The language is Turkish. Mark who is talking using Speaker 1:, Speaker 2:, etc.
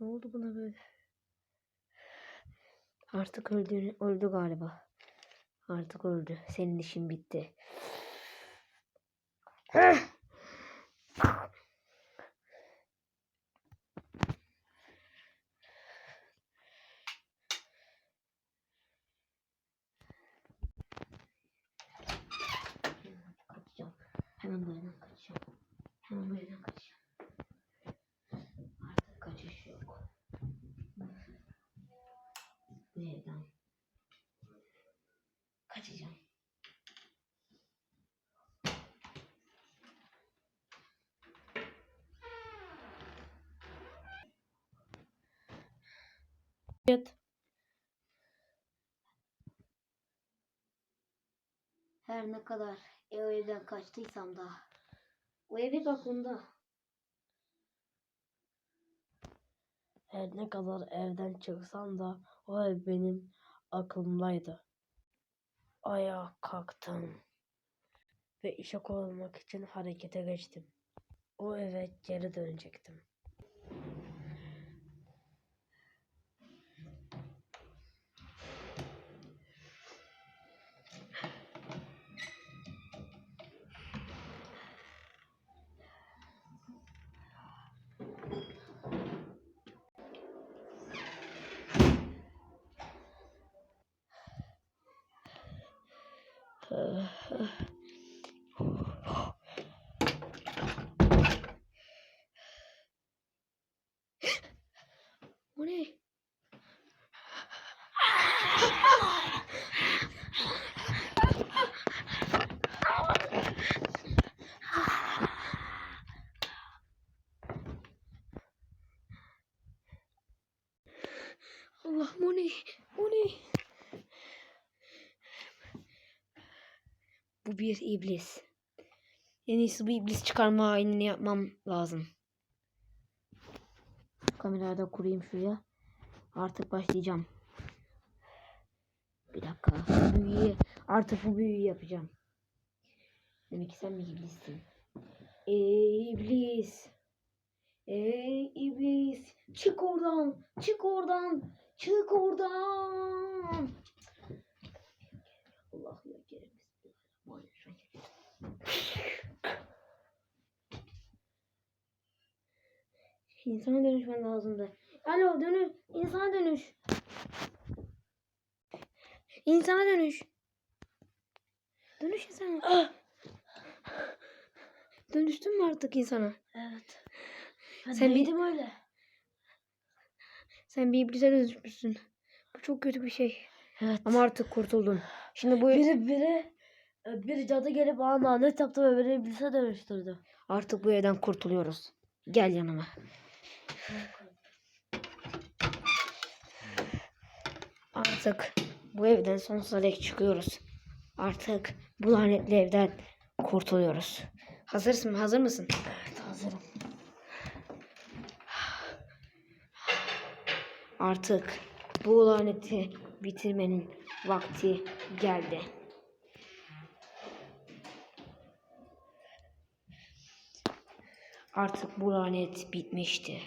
Speaker 1: oldu buna böyle? Artık öldü, öldü galiba. Artık öldü. Senin işin bitti. Hemen bu evden kaçacağım. Hemen bu evden kaçacağım. Artık kaçış yok. Bu evden kaçacağım. Yat. Her ne kadar evden kaçtıysam da o ev hep aklımda.
Speaker 2: Her ne kadar evden çıksam da o ev benim aklımdaydı. Ayağa kalktım ve işe koyulmak için harekete geçtim. O eve geri dönecektim.
Speaker 1: O ne? Allah'ım o? Bu bir iblis. En iyisi bu iblis çıkarma ayinini yapmam lazım. Kamerayı da kurayım şuraya. Artık başlayacağım. Bir dakika. Büyüyü, artık bu büyüyü yapacağım. Demek ki sen bir iblissin. Ey iblis. Ey iblis. Çık oradan. Çık oradan. Çık oradan. İnsana dönüşmen lazımdı. Alo dönüş. İnsana dönüş. İnsana dönüş. Dönüş insana.
Speaker 2: Ah!
Speaker 1: Dönüştün mü artık insana?
Speaker 2: Evet.
Speaker 1: Sen
Speaker 2: Sen
Speaker 1: bir-
Speaker 2: neydim öyle?
Speaker 1: Sen bir iblise dönüşmüşsün. Bu çok kötü bir şey.
Speaker 2: Evet.
Speaker 1: Ama artık kurtuldun. Şimdi bu
Speaker 2: biri biri bir cadı gelip bana lanet yaptı ve beni iblise dönüştürdü.
Speaker 1: artık bu evden kurtuluyoruz. Gel yanıma. Artık bu evden sonsuza dek çıkıyoruz. Artık bu lanetli evden kurtuluyoruz. Hazırsın? Hazır mısın?
Speaker 2: Evet hazırım.
Speaker 1: Artık bu laneti bitirmenin vakti geldi. Artık bu lanet bitmişti.